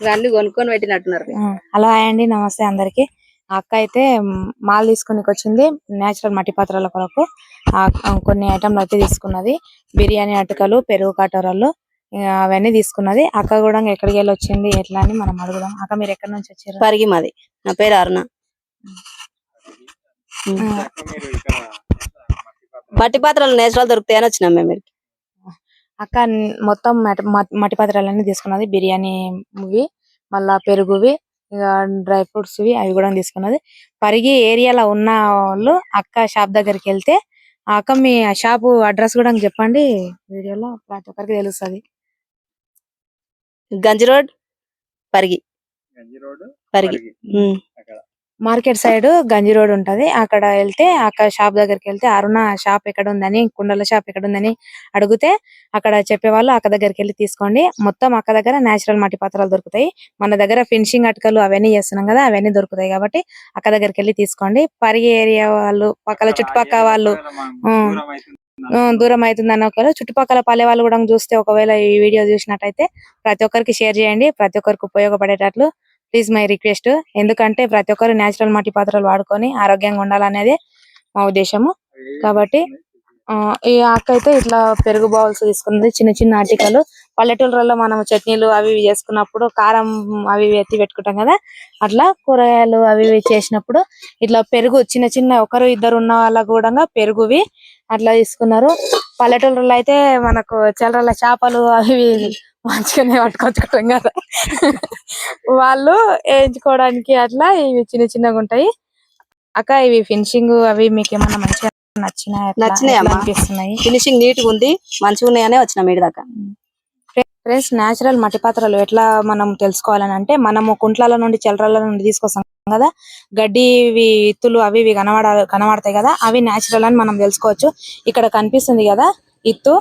ఇవన్నీ కొనుక్కొని పెట్టినట్టున్నారు. హలో అండి. నమస్తే అందరికి. అక్క అయితే మాల్ తీసుకునికి వచ్చింది. నేచురల్ మట్టి పాత్రల కొరకు. కొన్ని ఐటమ్లు అయితే తీసుకున్నది. బిర్యానీ అటుకలు పెరుగు కటోరలు అవన్నీ తీసుకున్నది. అక్క కూడా ఎక్కడికి వెళ్ళి వచ్చింది ఎట్లా అని మనం అడుగుదాం. అక్క మీరు ఎక్కడి నుంచి వచ్చారు? పరిగి మాది. నా పేరు అరుణ. మట్టి పాత్రలు నేచురల్ దొరుకుతాయని వచ్చినాం మేము. అక్క మొత్తం మట్- మట్- మట్టి పాత్రలన్నీ తీసుకున్నది. బిర్యానీ ఇవి మళ్ళా పెరుగువి ఇక డ్రై ఫ్రూట్స్ ఇవి అవి కూడా తీసుకున్నది. పరిగి ఏరియాలో ఉన్న వాళ్ళు అక్క షాప్ దగ్గరికి వెళ్తే ఆ అక్క మీ షాపు అడ్రస్ కూడా చెప్పండి. వీడియోలో ప్రతి ఒక్కరికి తెలుస్తుంది. గంజి రోడ్ పరిగి. పరిగి. ఉమ్. మార్కెట్ సైడ్ గంజి రోడ్ ఉంటది. అక్కడ వెళ్తే అక్కడ షాప్ దగ్గరికి వెళ్తే అరుణ షాప్ ఎక్కడ ఉందని కుండల షాప్ ఎక్కడ ఉందని అడిగితే అక్కడ చెప్పేవాళ్ళు అక్క దగ్గరికి వెళ్ళి తీసుకోండి. మొత్తం అక్క దగ్గర నేచురల్ మట్టి పాత్రలు దొరుకుతాయి. మన దగ్గర ఫినిషింగ్ అటుకలు అవన్నీ చేస్తున్నాం కదా అవన్నీ దొరుకుతాయి కాబట్టి అక్క దగ్గరికి వెళ్ళి తీసుకోండి. పరిగి ఏరియా వాళ్ళు పక్కల చుట్టుపక్కల వాళ్ళు దూరం అవుతుంది అన్న ఒకవేళ చుట్టుపక్కల పల్లె వాళ్ళు కూడా చూస్తే ఒకవేళ ఈ వీడియో చూసినట్టయితే ప్రతి ఒక్కరికి షేర్ చేయండి. ప్రతి ఒక్కరికి ఉపయోగపడేటట్లు ప్లీజ్ మై రిక్వెస్ట్. ఎందుకంటే ప్రతి ఒక్కరు న్యాచురల్ మట్టి పాత్రలు వాడుకొని ఆరోగ్యంగా ఉండాలనేది మా ఉద్దేశము. కాబట్టి ఆ, ఈ అక్క అయితే ఇట్లా పెరుగు బౌల్స్ తీసుకున్నది చిన్న చిన్న ఆర్టికలు పల్లెటూరులలో మనం చట్నీలు అవి ఇవి చేసుకున్నప్పుడు కారం అవి ఇవి ఎత్తి పెట్టుకుంటాం కదా అట్లా కూరగాయలు అవి ఇవి చేసినప్పుడు ఇట్లా పెరుగు చిన్న చిన్న ఒకరు ఇద్దరు ఉన్న వాళ్ళకు కూడా పెరుగువి అట్లా తీసుకున్నారు. పల్లెటూరులో అయితే మనకు చిల్లరల చేపలు అవి మంచిగానే పట్టుకొచ్చుకుంటాం కదా. వాళ్ళు వేయించుకోవడానికి అట్లా ఇవి చిన్న చిన్నగా ఉంటాయి. అక్క ఇవి ఫినిషింగ్ అవి మీకు ఏమన్నా మంచిగా నచ్చినాయి. అనిపిస్తున్నాయి? ఫినిషింగ్ నీట్గా ఉంది మంచిగా ఉన్నాయనే వచ్చినాం ఇటు దాకా. ఫ్రెండ్స్ నేచురల్ మట్టి పాత్రలు ఎట్లా మనం తెలుసుకోవాలని అంటే మనము కుంట్ల నుండి చెలరాల నుండి తీసుకొస్తాం కదా. గడ్డి ఇవి ఇత్తులు అవి ఇవి కనబడ కనబడతాయి కదా అవి నేచురల్ అని మనం తెలుసుకోవచ్చు. ఇక్కడ కనిపిస్తుంది కదా ఇత్తు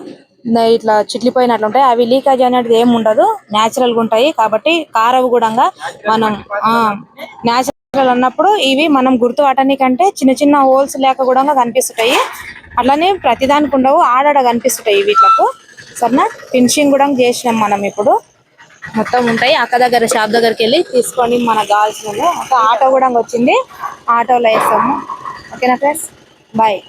ఇట్లా చిట్లిపోయినట్లు ఉంటాయి అవి లీకేజ్ అనేది ఏమి ఉండదు. న్యాచురల్గా ఉంటాయి. కాబట్టి కారవు కూడా మనం న్యాచురల్ అన్నప్పుడు ఇవి మనం గుర్తు పట్టడానికంటే చిన్న చిన్న హోల్స్ లేక కూడా కనిపిస్తుంటాయి. అట్లానే ప్రతిదానికి ఉండవు. ఆడాడ కనిపిస్తుంటాయి వీటిలకు సరేనా? ఫినిషింగ్ కూడా చేసినాం మనం ఇప్పుడు. మొత్తం ఉంటాయి. అక్క దగ్గర షాప్ దగ్గరికి వెళ్ళి తీసుకొని మన కావాల్సిన ఒక ఆటో కూడా వచ్చింది. ఆటోలో వేస్తాము. ఓకేనా ఫ్రెండ్స్ బాయ్